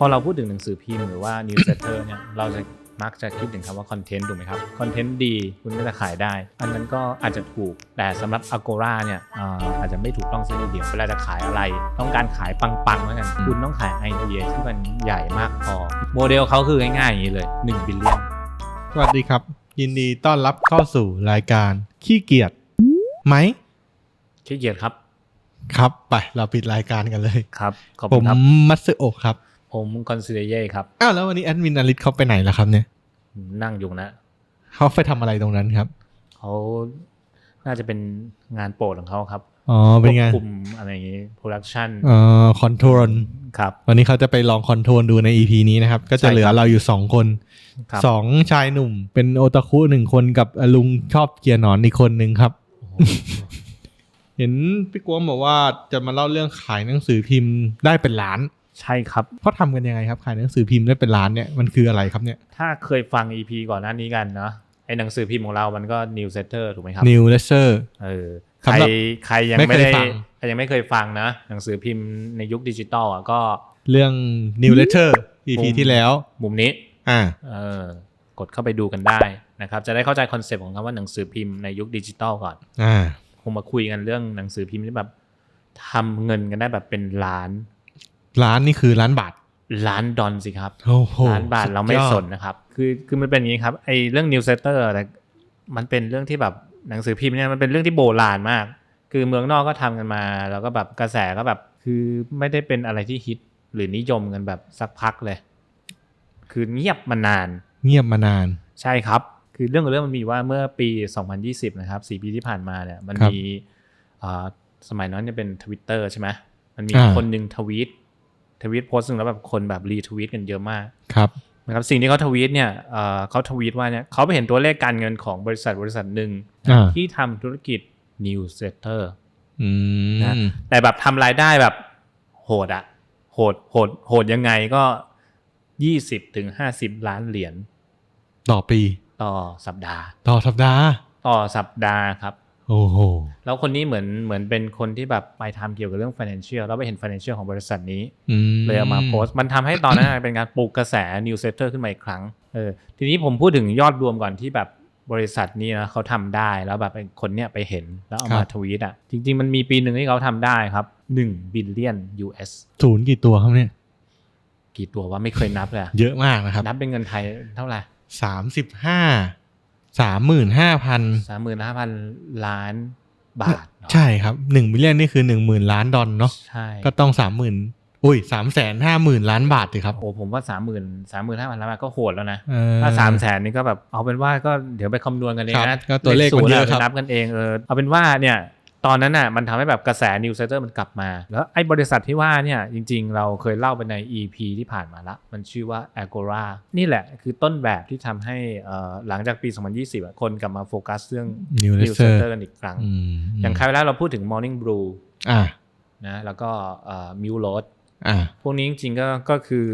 พอเราพูดถึงหนังสือพิมพ์หรือว่า newsletter เนี่ยเราจะมักจะคิดถึงคำว่าคอนเทนต์ถูกไหมครับคอนเทนต์ดีคุณก็จะขายได้ อันนั้นก็อาจจะถูกแต่สำหรับ Agora เนี่ยอ่าอาจจะไม่ถูกต้องซะทีเดียวเวลาจะขายอะไร ต้องการขายปังๆแล้วกันคุณต้องขายไอเดียที่มันใหญ่มากพอ โมเดลเขาคือง่ายๆอย่างนี้เลย1บิลเลียนสวัสดีครับ ยินดีต้อนรับเข้าสู่รายการขี้เกียจไหมขี้เกียจครับ ครับไปเราปิดรายการกันเลยครับขอบผคุมณครับมัตสึโอะครับ ผมคอนซิเดเย่ครับ อ้าวแล้ววันนี้แอดมินอลิสเขาไปไหนล่ะครับเนี่ย นั่งอยู่นะ เขาไปทำอะไรตรงนั้นครับ เขาน่าจะเป็นงานโปรดของเขาครับอ๋อเป็นไงควบคุมอะไรอย่างงี้โปรดักชันเอ่อคอนโทรลครับ วันนี้เขาจะไปลองคอนโทรลดูใน EP นี้นะครับ ก็จะเหลือเราอยู่สองคนครับ สองชายหนุ่ม เป็นโอตาคุหนึ่งคนกับลุงชอบเกียร์หนอนอีกคนหนึ่งครับ เห็นพี่กวงบอกว่าจะมาเล่าเรื่องขายหนังสือพิมพ์ได้เป็นล้าน ใช่ครับเขาทำกันยังไงครับขายหนังสือพิมพ์ได้เป็นล้านเนี่ยมันคืออะไรครับเนี่ยถ้าเคยฟัง EP ก่อนหน้านี้กันเนาะไอหนังสือพิมพ์ของเรามันก็ newsletter ถูกไหมครับ New Ledger เออใครสำหรับใครยังไม่ไม่เคยได้ฟังใครยังไม่เคยฟังนะ หนังสือพิมพ์ในยุคดิจิตอลอะก็เรื่อง New Ledger EP ผมที่แล้วมุมนี้อ่าเออกดเข้าไปดูกันได้นะครับ จะได้เข้าใจคอนเซปต์ของคำว่าหนังสือพิมพ์ในยุคดิจิตอลก่อนอ่าคงมาคุยกันเรื่องหนังสือพิมพ์ที่แบบทำเงินกันได้แบบเป็นล้าน ล้านนี่คือล้านบาทล้านดอลสิครับโอ้โหล้านบาทเราไม่ดยอดสนนะครับ คือคือมันเป็นอย่างนี้ครับไอ้เรื่อง newsletter แต่มันเป็นเรื่องที่แบบหนังสือพิมพ์เนี่ยมันเป็นเรื่องที่โบราณมาก คือเมืองนอกก็ทำกันมา แล้วก็แบบกระแสก็แบบคือไม่ได้เป็นอะไรที่ฮิตหรือนิยมกันแบบสักพักเลย คือเงียบมานาน เงียบมานาน ใช่ครับ คือเรื่องของเรื่องมันมีว่าเมื่อปี 2020 นะครับ4ปีที่ผ่านมาเนี่ย มันครับมีอ่าสมัยนั้นเนี่ยเป็นทวิตเตอร์ใช่ไหมมันมีอ่าคนหนึ่งทวีต ทวีตโพสต์หนึ่งแล้วแบบคนแบบรีทวีตกันเยอะมากครับนะครับสิ่งที่เขาทวีตเนี่ยเอ่อเขาทวีตว่าเนี่ยเขาไปเห็นตัวเลขการเงินของบริษัทบริษัทหนึ่งอ่าที่ทำธุรกิจ newsletter อืมนะแต่แบบทำรายได้แบบโหดอะโหดโหดโหดยังไงก็20ถึง50ล้านเหรียญต่อปี ต่อสัปดาห์ ต่อสัปดาห์ ต่อสัปดาห์ครับ โอ้โห แล้วคนนี้เหมือนเหมือนเป็นคนที่แบบไปทำเกี่ยวกับเรื่อง financial แล้วไปเห็น financial ของบริษัทนี้อืมเลยเอามาโพสต์ มันทำให้ตอนนั้นเป็นการปลุกกระแส newsletter ขึ้นมาอีกครั้งเออทีนี้ผมพูดถึงยอดรวมก่อนที่แบบบริษัทนี้นะเขาทำได้แล้วแบบเป็นคนเนี้ยไปเห็นแล้วเอามาทวีตอะ จริง ๆ มันมีปีหนึ่งที่เขาทำได้ครับ1 billion US ศูนย์กี่ตัวครับเนี่ย กี่ตัวว่าไม่เคยนับเลยอะเยอะมากนะครับ นับเป็นเงินไทยเท่าไหร่สามสิบห้าสามหมื่นห้าพันสามหมื่นห้าพันล้าน บาทเนอะใช่ครับหนึ่งมิลเลียนนี่คือหนึ่งหมื่นล้านดอลเนาะใช่ก็ต้องสามหมื่นอุ้ยสามแสนห้าหมื่นล้านบาทสิครับโอ้ผมว่าสามหมื่นสามหมื่นห้าพันล้านบาทก็โหดแล้วนะเออถ้าสามแสนนี่ก็แบบเอาเป็นว่าก็เดี๋ยวไปคำนวณกันเองครันะบก็ตัวเลขมันเยอะศูครับไปนับกันเองเออเอาเป็นว่าเนี่ย ตอนนั้นน่ะมันทำให้แบบกระแสนิวเซเตอร์มันกลับมา แล้วไอ้บริษัทที่ว่าเนี่ยจริงๆ เราเคยเล่าไปใน EP ที่ผ่านมาละ มันชื่อว่า Agora นี่แหละคือต้นแบบที่ทำให้เอ่อหลังจากปี 2020อะคนกลับมาโฟกัสเรื่อง New New Ledger Center กันอีกครั้งอืมอย่างคราวแล้วเราพูดถึง Morning Brew อ่านะแล้วก็มิวโรดอ่าพวกนี้จริงๆก็ก็คือ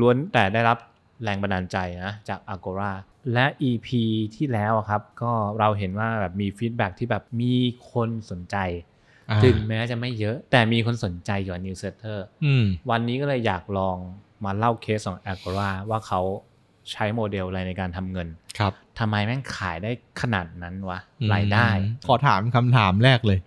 ล้วนแต่ได้รับ แรงบันดาลใจนะจาก Agora และ EP ที่แล้วอะครับก็เราเห็นว่าแบบมีฟีดแบ็ที่แบบมีคนสนใจอ่าถึงแม้จะไม่เยอะ แต่มีคนสนใจเกี่ยวกับ Newsletter อืมวันนี้ก็เลยอยากลองมาเล่าเคสของ Agora ว่าเขาใช้โมเดลอะไรในการทำเงิน ครับทำไมแม่งขายได้ขนาดนั้นวะ รายได้อืมขอถามคำถามแรกเลย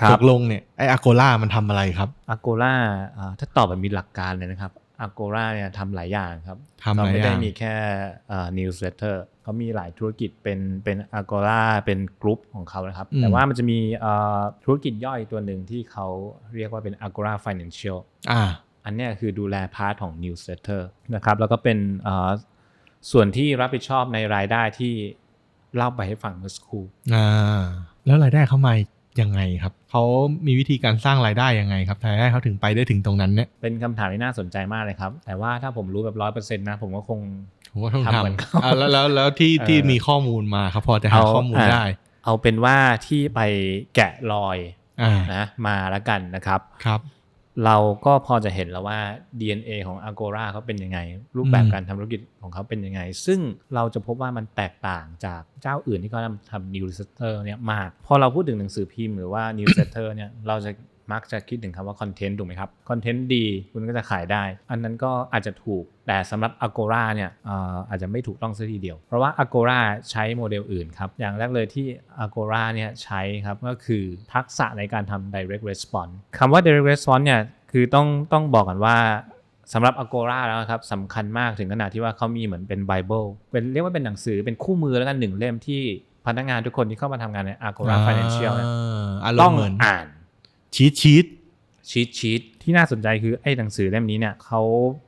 ครัตบกลงเนี่ยไออาโกล่ามันทำอะไรครับ Agora อ่าถ้าตอบแบบมีหลักการเลยนะครับ Agora เนี่ยทำหลายอย่างครับทำหลายเขาไม่ได้อย่างมีแค่อ่า newsletter เขามีหลายธุรกิจเป็นเป็น Agora เป็นกลุ่มของเขานะครับอืมแต่ว่ามันจะมีอ่าธุรกิจย่อยตัวหนึ่งที่เขาเรียกว่าเป็น Agora Financial อ่าอันเนี้ยคือดูแลพาร์ทของ newsletter นะครับ แล้วก็เป็นอ่าส่วนที่รับผิดชอบในรายได้ที่เล่าไปให้ฟังเมื่อสักครู่อ่าแล้วรายได้เขามา ยังไงครับเขามีวิธีการสร้างรายได้ยังไงครับรายได้เขาถึงไปได้ถึงตรงนั้นเนี่ยเป็นคำถามที่น่าสนใจมากเลยครับ แต่ว่าถ้าผมรู้แบบร้อยเปอร์เซ็นต์นะ ผมก็คงผมก็ต้องทำเหมือนทำเขาอ่าแล้วแล้วแล้วที่เออที่มีข้อมูลมาครับพอจะหาเอาข้อมูลอะได้ เอาเป็นว่าที่ไปแกะรอยอ่านะมาแล้วกันนะครับครับ เราก็พอจะเห็นแล้วว่า DNA ของ Agora เขาเป็นยังไง รูปแบบอืมการทำธุรกิจของเขาเป็นยังไง ซึ่งเราจะพบว่ามันแตกต่างจากเจ้าอื่นที่เขาทำทำ newsletter เนี่ยมาก พอเราพูดถึงหนังสือพิมพ์หรือว่า newsletter เนี่ยเราจะ มักจะคิดถึงคำว่าคอนเทนต์ถูกไหมครับ คอนเทนต์ดีคุณก็จะขายได้ อันนั้นก็อาจจะถูก แต่สำหรับ Agora เนี่ยเอ่ออาจจะไม่ถูกต้องซะทีเดียว เพราะว่า Agora ใช้โมเดลอื่นครับ อย่างแรกเลยที่ Agora เนี่ยใช้ครับก็คือทักษะในการทำ direct response คำว่า direct response เนี่ยคือต้องต้องบอกกันว่าสำหรับ Agora แล้วนะครับสำคัญมากถึงขนาดที่ว่าเขามีเหมือนเป็นไบเบิลเป็นเรียกว่าเป็นหนังสือเป็นคู่มือแล้วกันหนึ่งเล่มที่พนักงานทุกคนที่เข้ามาทำงานใน Agora Financial เนี่ยอารต้มองณ์เหมือนอ่าน ชีตชีตชีตชีตที่น่าสนใจคือไอ้หนังสือเล่มนี้เนี่ยเขา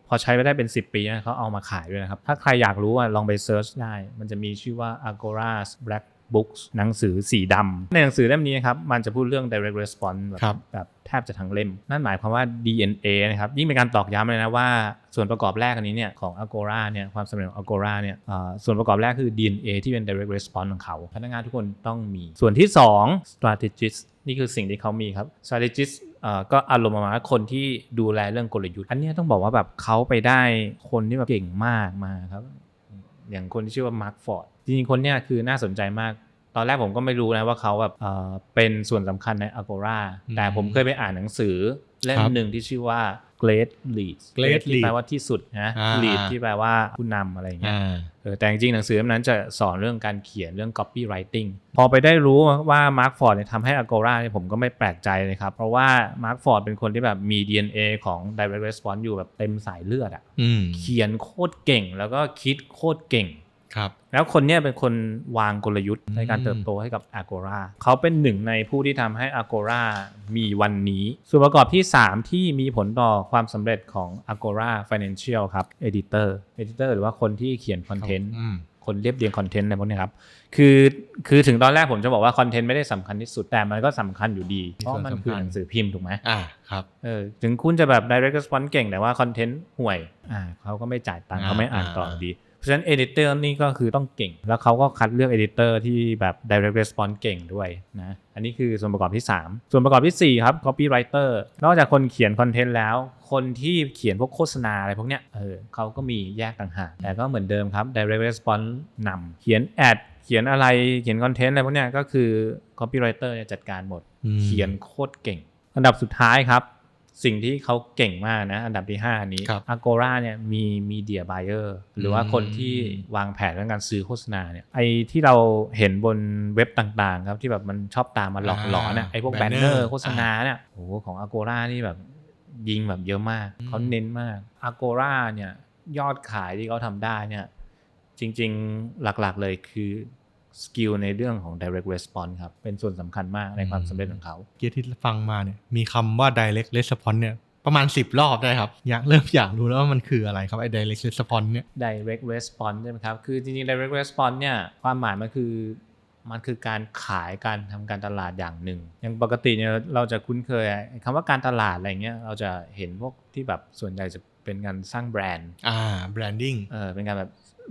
พอใช้ไปได้เป็น 10 ปีนะเขาเอามาขายด้วยนะครับ ถ้าใครอยากรู้อะลองไปเซิร์ชได้ มันจะมีชื่อว่า Agora's Black Books หนังสือสีดำในหนังสือเล่มนี้นะครับมันจะพูดเรื่อง direct response แบบครับแบบแทบจะทั้งเล่ม นั่นหมายความว่า DNA นะครับยิ่งเป็นการตอกย้ำเลยนะว่า ส่วนประกอบแรกอันนี้เนี่ยของ Agora เนี่ยความสำเร็จของ Agora เนี่ยอ่าส่วนประกอบแรกคือ DNA ที่เป็น direct response ของเขา พนักงานทุกคนต้องมี ส่วนที่ 2 strategist นี่คือสิ่งที่เขามีครับ strategist เอ่อก็อารมณ์ประมาณว่าคนที่ดูแลเรื่องกลยุทธ์ อันเนี้ยต้องบอกว่าแบบเขาไปได้คนที่แบบเก่งมากมาครับ อย่างคนที่ชื่อว่ามาร์คฟอร์ดจริงๆคนเนี้ยคือน่าสนใจมาก ตอนแรกผมก็ไม่รู้นะว่าเขาแบบเอ่อเป็นส่วนสำคัญใน Agora อืมแต่ผมเคยไปอ่านหนังสือเล่มครับหนึ่งที่ชื่อว่า Great Lead Great ที่ Lead แปลว่าที่สุดนะอ่า Lead ที่แปลว่าผู้นำอะไรอย่างเงี้ยอ่าเออแต่จริงๆหนังสือเล่มนั้นจะสอนเรื่องการเขียนเรื่อง copywriting พอไปได้รู้ว่า Mark Ford เนี่ยทำให้ Agora เนี่ยผมก็ไม่แปลกใจเลยครับ เพราะว่า Mark Ford เป็นคนที่แบบมี DNA ของ direct response อยู่แบบเต็มสายเลือดอะอืมเขียนโคตรเก่งแล้วก็คิดโคตรเก่ง ครับแล้วคนเนี้ยเป็นคนวางกลยุทธ์ในการอืมเติบโตให้กับ Agora เขาเป็นหนึ่งในผู้ที่ทำให้ Agora มีวันนี้ ส่วนประกอบที่ 3 ที่มีผลต่อความสำเร็จของ Agora Financial ครับ Editor Editor หรือว่าคนที่เขียนคอนเทนต์อืมคนเรียบเรียงคอนเทนต์อะไรพวกเนี้ยครับ คือ คือถึงตอนแรกผมจะบอกว่าคอนเทนต์ไม่ได้สำคัญที่สุด แต่มันก็สำคัญอยู่ดี เพราะมันคือหนังสือพิมพ์ถูกไหมอ่า ครับ เออ ถึงคุณจะแบบ direct response เก่งแต่ว่าคอนเทนต์ห่วย อ่าเขาก็ไม่จ่ายตังค์อ่าเขาไม่อ่านต่ออ่าดีเพ ราะฉะนั้น editor นี่ก็คือต้องเก่ง แล้วเขาก็คัดเลือก editor ที่แบบ direct response เก่งด้วยนะอันนี้คือส่วนประกอบที่ 3 ส่วนประกอบทีสี่ 4 ครับ copywriter นอกจากคนเขียนคอนเทนต์แล้ว คนที่เขียนพวกโฆษณาอะไรพวกเนี้ยเออเขาก็มีแยกต่างหากแต่ก็เหมือนเดิมครับ direct response นำเขียนแอดเขียนอะไรเขียนคอนเทนต์อะไรพวกเนี้ยก็คือ copywriter เนี่ยจัดการหมดอืมเขียนโคตรเก่ง อันดับสุดท้ายครับ สิ่งที่เขาเก่งมากนะ อันดับที่ 5 นี้ครับ Agora เนี่ยมี media buyer หรือว่าอืมคนที่วางแผนเรื่องการซื้อโฆษณาเนี่ยไอที่เราเห็นบนเว็บต่างๆ ครับที่แบบมันชอบตามมาหลอกหลอนน่ะอ่าไอพวกแบน banner เนอร์โฆษณาเนี่ยโอ้โหของ Agora นี่แบบยิงแบบเยอะมากอืมเขาเน้นมาก Agora เนี่ยยอดขายที่เขาทำได้เนี่ยจริงๆหลักๆเลยคือ สกิลในเรื่องของ direct response ครับ เป็นส่วนสำคัญมากในความสำเร็จของเขาเกียร์ที่ฟังมาเนี่ยมีคำว่า direct response เนี่ยประมาณ 10 รอบได้ครับ อยากเริ่มอยากรู้แล้วว่ามันคืออะไรครับ ไอ้ direct response เนี่ย direct response ใช่ไหมครับ คือจริงๆ direct response เนี่ยความหมายมันคือมันคือการขายการทำการตลาดอย่างหนึ่ง อย่างปกติเนี่ยเราจะคุ้นเคยไอ้คำว่าการตลาดอะไรเงี้ยเราจะเห็นพวกที่แบบส่วนใหญ่จะเป็นการสร้างแบรนด์ อ่า branding เออ เป็นการแบบ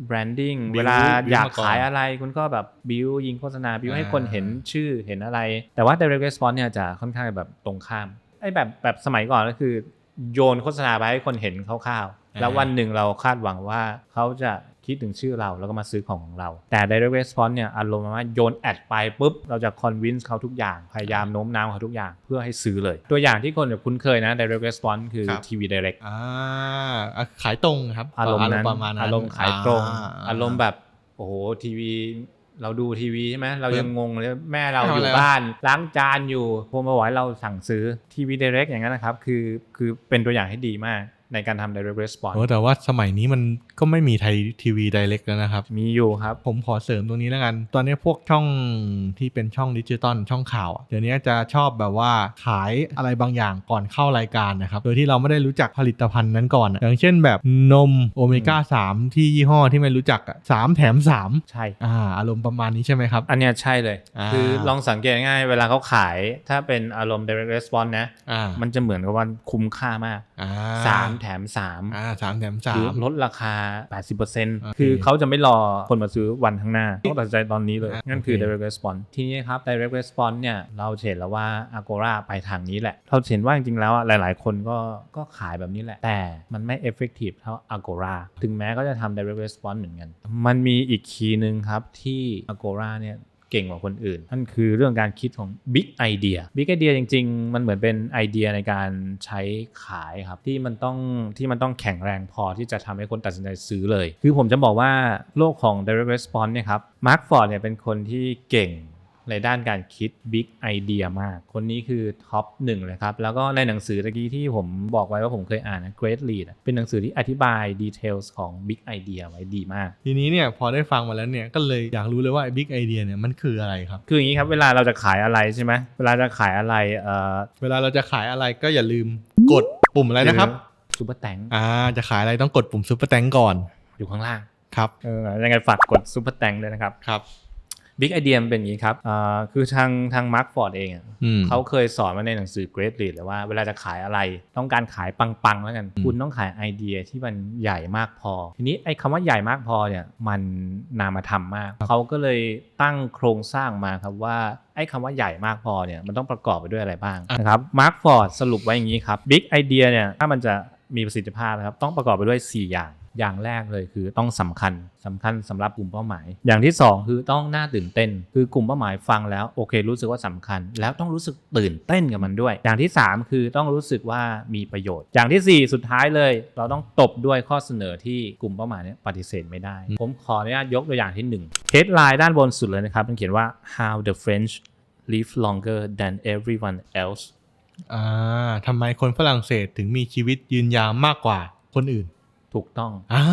branding Build เวลา build อยากมาก่อนขายอะไรคุณก็แบบบิวยิงโฆษณาบิวให้อ่าคนเห็นชื่อเห็นอะไร แต่ว่า direct response เนี่ยจะค่อนข้างแบบตรงข้ามไอ้แบบแบบสมัยก่อนก็คือ โยนโฆษณาไปให้คนเห็นคร่าวๆแล้ววันหนึ่งเราคาดหวังว่าเขาจะ คิดถึงชื่อเราแล้วก็มาซื้อของของเรา แต่ direct response เนี่ยอารมณ์ประมาณว่าโยนแอดไปปุ๊บ เราจะ convince เขาทุกอย่าง พยายามโน้มน้าวเขาทุกอย่างเพื่อให้ซื้อเลย ตัวอย่างที่คนแบบคุ้นเคยนะ direct response คือ ครับทีวี direct อ่าอะขายตรงครับอารมณ์นั้นประมาณนั้นอารมณ์ขายตรงาอารมณ์แบบโอ้โหทีวีเราดูทีวีใช่ไหมเรายังงงเลยแม่เราทำออะไรยู่วะบ้าน ล้างจานอยู่พวมาบอกให้เราสั่งซื้อทีวี direct อย่างนั้นนะครับคือคือเป็นตัวอย่างที่ดีมาก ในการทำ direct response โอ้แต่ว่าสมัยนี้มันก็ไม่มีไทยทีวี direct แล้วนะครับ มีอยู่ครับ ผมขอเสริมตรงนี้แล้วกัน ตอนนี้พวกช่องที่เป็นช่องดิจิตอลช่องข่าวอะเดี๋ยวนี้จะชอบแบบว่าขายอะไรบางอย่างก่อนเข้ารายการนะครับ โดยที่เราไม่ได้รู้จักผลิตภัณฑ์นั้นก่อนอะอย่างเช่นแบบนมโอเมก้า3 ที่ยี่ห้อที่ไม่รู้จักอะสามแถม 3 ใช่อ่าอารมณ์ประมาณนี้ใช่ไหมครับ อันเนี้ยใช่เลยอ่าคือลองสังเกตง่ายๆเวลาเขาขายถ้าเป็นอารมณ์ direct response นะอ่ามันจะเหมือนกับว่าคุ้มค่ามากอ่า3แถม 3 อ่าสามแถมสาคือม ลดราคา 80%โอเคคือเขาจะไม่รอคนมาซื้อวันข้างหน้าต้องตัดสินใจตอนนี้เลย อะนั่นคือ โอเค direct response ทีนี้ครับ direct response เนี่ย เราเห็นแล้วว่า Agora ไปทางนี้แหละ เราเห็นว่าจริงๆแล้วอะหลายๆ คนก็ก็ขายแบบนี้แหละ แต่มันไม่ effective เท่า Agora ถึงแม้ก็จะทำ direct response เหมือนกัน มันมีอีกคีย์หนึ่งครับที่ Agora เนี่ย เก่งกว่าคนอื่น นั่นคือเรื่องการคิดของบิ๊กไอเดียบิ๊กไอเดียจริง ๆ มันเหมือนเป็นไอเดียในการใช้ขายครับที่มันต้องที่มันต้องแข็งแรงพอที่จะทำให้คนตัดสินใจซื้อเลย คือผมจะบอกว่าโลกของ direct response เนี่ยครับมาร์คฟอร์ดเนี่ยเป็นคนที่เก่ง ในด้านการคิด Big Idea มาก คนนี้คือท็อปหนึ่งเลยครับ แล้วก็ในหนังสือตะกี้ที่ผมบอกไว้ว่าผมเคยอ่านนะ Great Lead อะเป็นหนังสือที่อธิบาย details ของ Big Idea ไว้ดีมาก ทีนี้เนี่ยพอได้ฟังมาแล้วเนี่ยก็เลยอยากรู้เลยว่าไอ้บิ๊กไอเดียเนี่ยมันคืออะไรครับ คืออย่างนี้ครับ เวลาเราจะขายอะไรใช่ไหมเวลาจะขายอะไรเอ่อเวลาเราจะขายอะไรก็อย่าลืมกดปุ่มอะไรนะครับซูเปอร์แตงอ่าจะขายอะไรต้องกดปุ่มซุปเปอร์แตงก่อน อยู่ข้างล่างครับเออยังไงฝากกดซูเปอร์แตงด้วยนะครับครับ Big Idea มันเป็นอย่างนี้ครับอ่าคือทางทางมาร์คฟอร์ดเองอะอืมเขาเคยสอนมาในหนังสือ Great Lead เลยว่าเวลาจะขายอะไรต้องการขายปังๆแล้วกันอืมคุณต้องขายไอเดียที่มันใหญ่มากพอ ทีนี้ไอ้คำว่าใหญ่มากพอเนี่ยมันนามธรรมมาก เขาก็เลยตั้งโครงสร้างมาครับว่าไอ้คำว่าใหญ่มากพอเนี่ยมันต้องประกอบไปด้วยอะไรบ้างนะครับมาร์คฟอร์ดสรุปไว้อย่างนี้ครับ Big Idea เนี่ยถ้ามันจะมีประสิทธิภาพนะครับต้องประกอบไปด้วย 4 อย่าง อย่างแรกเลยคือต้องสำคัญสำคัญสำหรับกลุ่มเป้าหมาย อย่างที่ 2 คือต้องน่าตื่นเต้น คือกลุ่มเป้าหมายฟังแล้วโอเครู้สึกว่าสำคัญ แล้วต้องรู้สึกตื่นเต้นกับมันด้วย อย่างที่ 3 คือต้องรู้สึกว่ามีประโยชน์ อย่างทีสี่4 สุดท้ายเลย เราต้องตบด้วยข้อเสนอที่กลุ่มเป้าหมายเนี้ปฏิเสธไม่ได้ ผมขออนุญาตยกตัวอย่างที่1 headline ด้านบนสุดเลยนะครับมันเขียนว่า how the French live longer than everyone else อ่าทำไมคนฝรั่งเศสถึงมีชีวิตยืนยาวมากกว่าคนอื่น ถูกต้องอ่า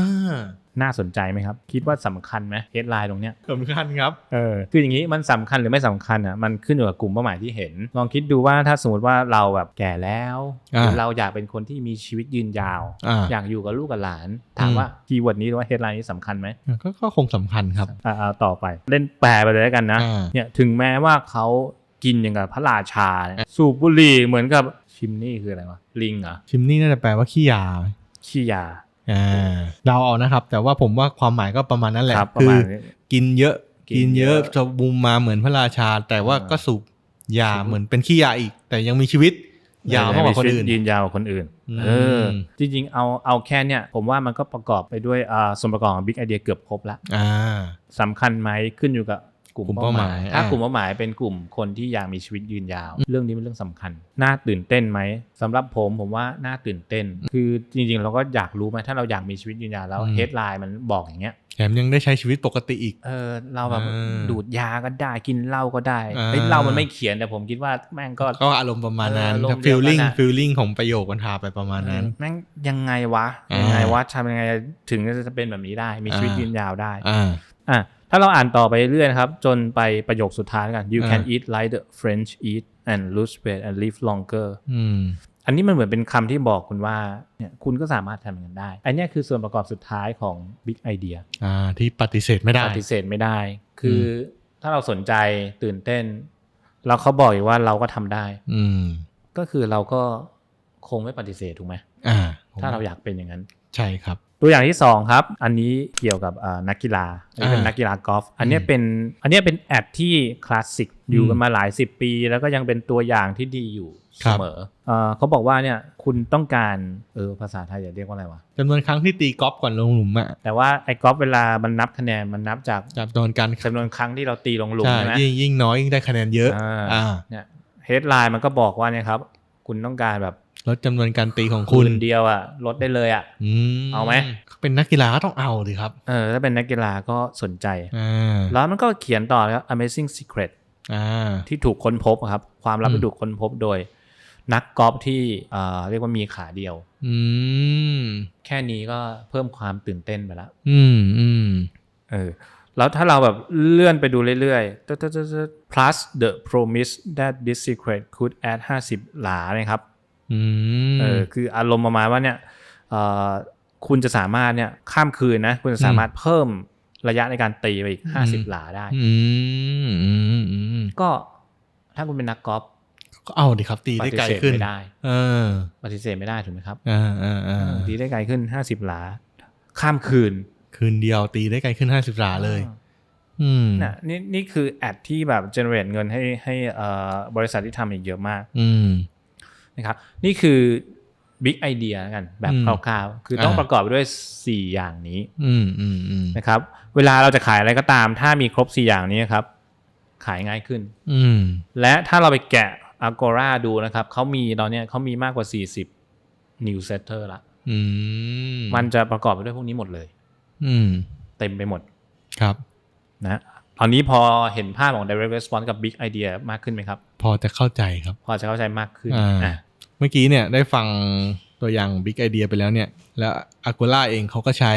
น่าสนใจไหมครับ คิดว่าสำคัญไหม headline ตรงเนี้ยสำคัญครับเออคืออย่างนี้มันสำคัญหรือไม่สำคัญอะมันขึ้นอยู่กับกลุ่มเป้าหมายที่เห็น ลองคิดดูว่าถ้าสมมติว่าเราแบบแก่แล้วหอ่ารือเราอยากเป็นคนที่มีชีวิตยืนยาวอ่าอยากอยู่กับลูกกับหลาน ถามอืมว่าคีย์เวิร์ดนี้หรือว่า headline นี้สำคัญไหมก็ก็คงสำคัญครับอ่าเอาต่อไปเล่นแปลไปเลยแล้วกันนะอ่าเนี่ยถึงแม้ว่าเขากินอย่างกับพระราชาเนี่ยสูบบุหรี่เหมือนกับชิมนี่คืออะไรวะลิงเหรอชิมนี่น่าจะแปลว่าขี้ยาขี้ยา อ่าเดาเอานะครับ แต่ว่าผมว่าความหมายก็ประมาณนั้นแหละครับประคืมาอณนี้ กินเยอะ กิกินนเยเยอะอะ จะบูมมาเหมือนพระราชา แต่ว่าอ่าก็สูบยาเหมือนเป็นขี้ยาอีก แต่ยังมีชีวิตยาวมากกว่าคนอื่น ยืนยาวกว่าคนอื่น อืม เออ จริงๆ เอาเอาแค่เนี่ยผมว่ามันก็ประกอบไปด้วยอ่าส่วนประกอบของ Big Idea เกือบครบละอ่า สำคัญไหมขึ้นอยู่กับ กลุ่มกลุ่มเป้าหมายเป้าหมายถ้าอ่ากลุ่มเป้าหมายเป็นกลุ่มคนที่อยากมีชีวิตยืนยาว เรื่องนี้เป็นเรื่องสำคัญ น่าตื่นเต้นไหมสำหรับผมผมว่าน่าตื่นเต้น คือจริงๆ เราก็อยากรู้ไหมถ้าเราอยากมีชีวิตยืนยาวแล้วเฮดไลน์มันบอกอย่างเงี้ยแถมยังได้ใช้ชีวิตปกติอีก เออ เราแบบอ่าดูดยาก็ได้กินเหล้าก็ได้อ่าเฮ้ยเหล้ามันไม่เขียนแต่ผมคิดว่าแม่งก็ก็อารมณ์ประมาณนั้นเอออารมณ์เดีฟิยวลกันลิ่งอะฟิลลิ่งของประโยคมันพาไปประมาณนั้นเออแม่งยังไงวะอ่ายัยังไงวะทำยังไงถึงจะเป็นแบบนี้ได้ มีชีวิตอ่ายืยืนยาวได้อ่าอะ ถ้าเราอ่านต่อไปเรื่อยๆนะครับ จนไปประโยคสุดท้ายแล้วกัน you อ่า can eat like the French eat and lose weight and live longer อืมอันนี้มันเหมือนเป็นคำที่บอกคุณว่าเนี่ยคุณก็สามารถทำอย่างนั้นได้ อันเนี้ยคือส่วนประกอบสุดท้ายของ Big Idea อ่าที่ปฏิเสธไม่ได้ ปฏิเสธไม่ได้ คืออถ้าเราสนใจตื่นเต้นแล้วเขาบอกอีกว่าเราก็ทำได้ อืมก็คือเราก็คงไม่ปฏิเสธถูกไหมอ่า ถ้าเราอยากเป็นอย่างนั้น ใช่ครับ ตัวอย่างที่ 2 ครับ อันนี้เกี่ยวกับอ่านักกีฬาอันนี้เป็นอ่านันักกีฬากอล์ฟอันเนี้ยเป็นอันเนี้ยเป็นแอดที่คลาสสิกอยู่กันมาหลายสิบปี แล้วก็ยังเป็นตัวอย่างที่ดีอยู่ครัเสบมอเอ่อเขาบอกว่าเนี่ยคุณต้องการเออภาษาไทยจะเรียกว่าอะไรวะจำนวนครั้งที่ตีกอล์ฟก่อนลงหลุมอะแต่ว่าไอ้กอล์ฟเวลามันนับคะแนนมันนับจากจำนวนการจำนวนครั้งที่เราตีลงหลุมใช่ใช่ไหมยิ่งยิ่งน้อยยิ่งได้คะแนนเยอะอ่าอ่าเนี่ยเฮดไลน์มันก็บอกว่าเนี่ยครับ คุณต้องการแบบ ลดจำนวนการตีของคุคุณณเดียวอะลดได้เลยอะอืมเอาไหมเป็นนักกีฬาก็ต้องเอาดิครับเออถ้าเป็นนักกีฬาก็สนใจอ่าแล้วมันก็เขียนต่อนะครับ Amazing Secret อ่าที่ถูกค้นพบอะครับ ความลับอืมที่ถูกค้นพบโดย นักกอล์ฟที่เอ่อเรียกว่ามีขาเดียวอืมแค่นี้ก็เพิ่มความตื่นเต้นไปแล้วอืมอืมเออแล้วถ้าเราแบบเลื่อนไปดูเรื่อยๆตึ๊ดตึ๊ดตึ๊ดตึ๊ด plus the promise that this secret could add 50 หลานะครับอืม เออคืออารมณ์ประมาณว่าเนี่ยเอ่อคุณจะสามารถเนี่ยข้ามคืนนะ คุณจะสามารถเพิ่มระยะในการตีไปอีก50หลาได้อืมอืมอืมก็ถ้าคุณเป็นนักกอล์ฟก็เอาดิครับ ตีปได้ฏิไกลเสธขึ้นไม่ได้เออปฏิเสธไม่ได้ถูกไหมครับอ่าอ่าอ่าตีได้ไกลขึ้น50หลา ข้ามคืน คืนเดียวตีได้ไกลขึ้นห้าสิบหลาเลยอืมนะนี่นี่คือแอดที่แบบ generate เงินให้ให้เอ่อบริษัทที่ทำอีกเยอะมาก อืม นะครับนี่คือ big idea แล้วกันแบบอืมคร่าวๆ คือต้องอ่าประกอบไปด้วย 4 อย่างนี้อืมอืมอืมนะครับเวลาเราจะขายอะไรก็ตาม ถ้ามีครบ 4 อย่างนี้ครับ ขายง่ายขึ้นอืมและถ้าเราไปแกะ Agora ดูนะครับ เขามีตอนเนี้ยเขามีมากกว่า 40 newsletter ละอืมมันจะประกอบไปด้วยพวกนี้หมดเลยอืมเต็มไปหมดครับนะตอนนี้พอเห็นภาพของ direct response กับ big idea มากขึ้นไหมครับ พอจะเข้าใจครับ พอจะเข้าใจมากขึ้นอ่าอะ เมื่อกี้เนี่ยได้ฟังตัวอย่าง Big Idea ไปแล้วเนี่ย แล้ว a g o r a เองเขาก็ใช้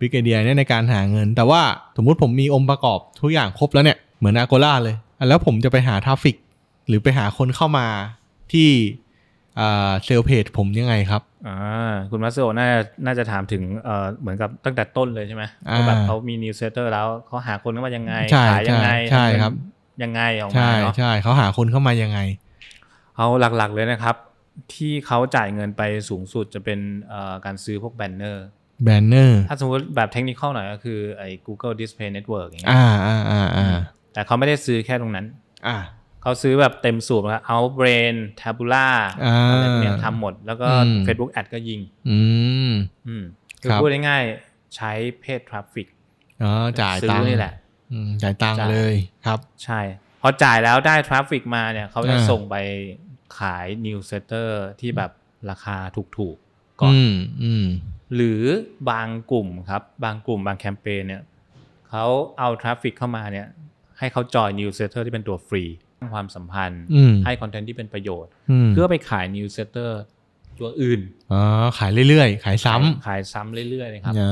Big Idea เนี่ยในการหาเงิน แต่ว่าสมมุติผมมีองค์ประกอบทุกอย่างครบแล้วเนี่ย เหมือน a g o r a เลยอะแล้วผมจะไปหาทราฟฟิก หรือไปหาคนเข้ามาที่เซลเพจผมยังไงครับอ่าคุณมัสโอน่าน่าจะถามถึงเอ่อเหมือนกับตั้งแต่ต้นเลยใช่ไหมอ่าว่าแบบเขามี newsletter แล้วเขาหาคนเข้ามายังไงใช่ขายยังไงใช่ทำเงินครับยังไงออกมาใช่เนาะใช่เขาหาคนเข้ามายังไง เอาหลักๆเลยนะครับ ที่เขาจ่ายเงินไปสูงสุดจะเป็นเอ่อการซื้อพวกแบนเนอร์แบนเนอร์ถ้าสมมติแบบเทคนิคหน่อยก็คือไอ้ Google Display Network อย่างเงี้ยอ่าอ่าอ่าอ่าแต่เขาไม่ได้ซื้อแค่ตรงนั้น อ่าเขาซื้อแบบเต็มสูบแล้ว Outbrain Tabula อ่าอะไรพวกเนี้ยทำหมด แล้วก็อืม Facebook Ad ก็ยิง อืมอืมคือครับพูดง่ายๆใช้เพจทราฟฟิกอ๋อจ่ายซื้ตังอค์นี่แหละอืมจ่ายตังค์จ่ายเลยครับ ใช่ พอจ่ายแล้วได้ทราฟฟิกมาเนี่ย เขาจะอ่าส่งไป ขายนิวเซเตอร์ที่แบบราคาถูกๆก่อนอืมอืมหรือบางกลุ่มครับ บางกลุ่มบางแคมเปญเนี่ยเขาเอาทราฟฟิกเข้ามาเนี่ย ให้เขาจอยนิวเซเตอร์ที่เป็นตัวฟรีสร้างความสัมพันธ์อืมให้คอนเทนต์ที่เป็นประโยชน์อืมเพื่อไปขายนิวเซเตอร์ ตัวอื่นอ๋อขายเรื่อยๆ ขายซ้ขายซ้ำเรื่อยๆเลยครับำอ่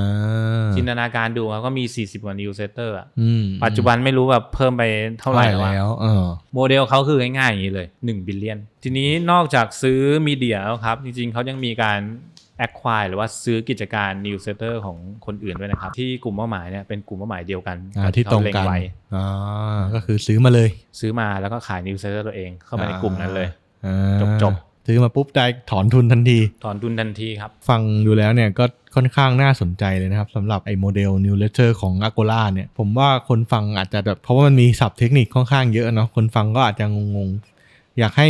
าจินตนาการดูครับก็มี 40กว่านิวเซเตอร์อืมปัจจุบันไม่รู้แบบเพิ่มไปเท่าไหร่เท่าไหร่แล้วอะแล้วเออโมเดลเขาคือง่ายๆ อย่างนี้เลย 1 บิลเลียน ทีนี้นอกจากซื้อมีเดียแล้วครับ จริงๆเขายังมีการ acquire หรือว่าซื้อกิจการ newsletter ของคนอื่นด้วยนะครับ ที่กลุ่มเป้าหมายเนี่ยเป็นกลุ่มเป้าหมายเดียวกันอ่าที่ตรงเขกันเไว้อ๋อก็คือซื้อมาเลย ซื้อมาแล้วก็ขาย newsletter ตัวเองเข้ามาในกลุ่มนั้นเลยอ่าจบ ซื้อมาปุ๊บได้ถอนทุนทันที ถอนทุนทันทีครับ ฟังดูแล้วเนี่ยก็ค่อนข้างน่าสนใจเลยนะครับสำหรับไอ้โมเดล New Letter ของ a g o r a เนี่ย ผมว่าคนฟังอาจจะแบบเพราะว่ามันมีศัพท์เทคนิคค่อนข้างเยอะเนาะคนฟังก็อาจจะงงๆ อยากให้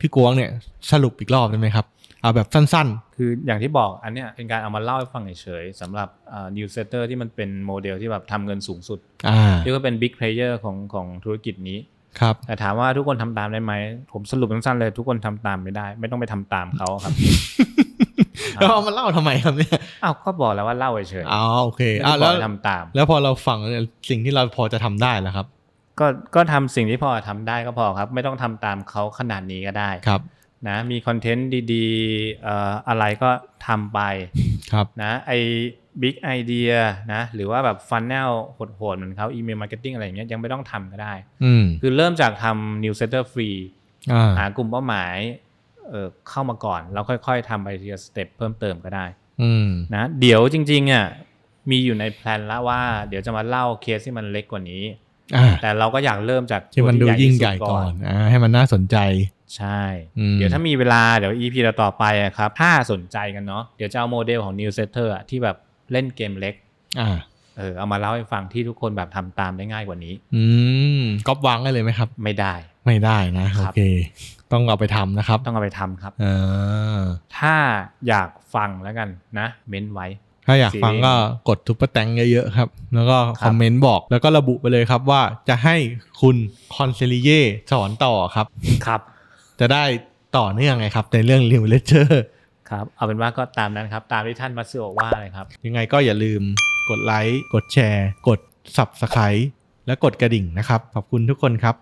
พี่กวงเนี่ยสรุปอีกรอบได้ไหมครับ เอาแบบสั้นคืออย่างที่บอกอันเนี้ยเป็นการเอามาเล่าให้ฟังเฉยๆสำหรับอ่า newsletter ที่มันเป็นโมเดลที่แบบทำเงินสูงสุดๆอ่าเรียกว่าเป็น big player ของของธุรกิจนี้ ครับแต่ถามว่าทุกคนทำตามได้ไหม ผมสรุปสั้นๆเลยทุกคนทำตามไม่ได้ ไม่ต้องไปทำตามเขาครับครับแล้วเอามาเล่าทำไมครับเนี่ยอ้าวก็บอกแล้วว่าเล่าเฉยๆอ๋อโอเคไม่อะได้บแล้อกวให้ทำตาม แล้วพอเราฟังเนี่ยสิ่งที่เราพอจะทำได้แล้วครับ ก็ก็ทำสิ่งที่พอทำได้ก็พอครับ ไม่ต้องทำตามเขาขนาดนี้ก็ได้ครับ นะมีคอนเทนต์ดีๆเอ่ออะไรก็ทำไปครับนะไอบิ๊กไอเดียนะหรือว่าแบบฟันแนลโหดๆเหมือนเขาอีเมลมาร์เก็ตติ้งอะไรอย่างเงี้ยยังไม่ต้องทำก็ได้อืมคือเริ่มจากทำนิวเซตเตอร์ฟรีอ่าหากลุ่มเป้าหมายเอ่อเข้ามาก่อน แล้วค่อยๆทำไปทีละสเต็ปเพิ่มเติมก็ได้อืมนะเดี๋ยวจริงๆอะมีอยู่ในแพลนแล้วว่าเดี๋ยวจะมาเล่าเคสที่มันเล็กกว่านี้อ่าแต่เราก็อยากเริ่มจากที่มันดูตัวยิ่งที่ใหญ่ที่สุก่อนอ่าให้มันน่าสนใจ ใช่อืมเดี๋ยวถ้ามีเวลาเดี๋ยว EP ต่อๆไปอะครับ ถ้าสนใจกันเนาะเดี๋ยวจะเอาโมเดลของ New Setter อะที่แบบเล่นเกมเล็กอ่าเออเอามาเล่าให้ฟังที่ทุกคนแบบทำตามได้ง่ายกว่านี้ อืมก๊อปวางได้เลยไหมครับ ไม่ได้ ไม่ได้นะคโอรับเค ต้องเอาไปทำนะครับ ต้องเอาไปทำครับเออถ้าอยากฟังแล้วกันนะ เม้นไว้ ถ้าอยากฟังซีรีส์ก็กดทุปเปอร์แตงเยอะๆครับ แล้วก็ครับคอมเมนต์บอกแล้วก็ระบุไปเลยครับว่าจะให้คุณคอนเซลิเย่สอนต่อครับครับ จะได้ต่อเนื่องไงครับ ในเรื่อง New Ledger ครับ เอาเป็นว่าก็ตามนั้นครับ ตามที่ท่านมัตสึโอะว่าเลยครับ ยังไงก็อย่าลืมกดไลค์ กดแชร์ กด Subscribe และกดกระดิ่งนะครับ ขอบคุณทุกคนครับ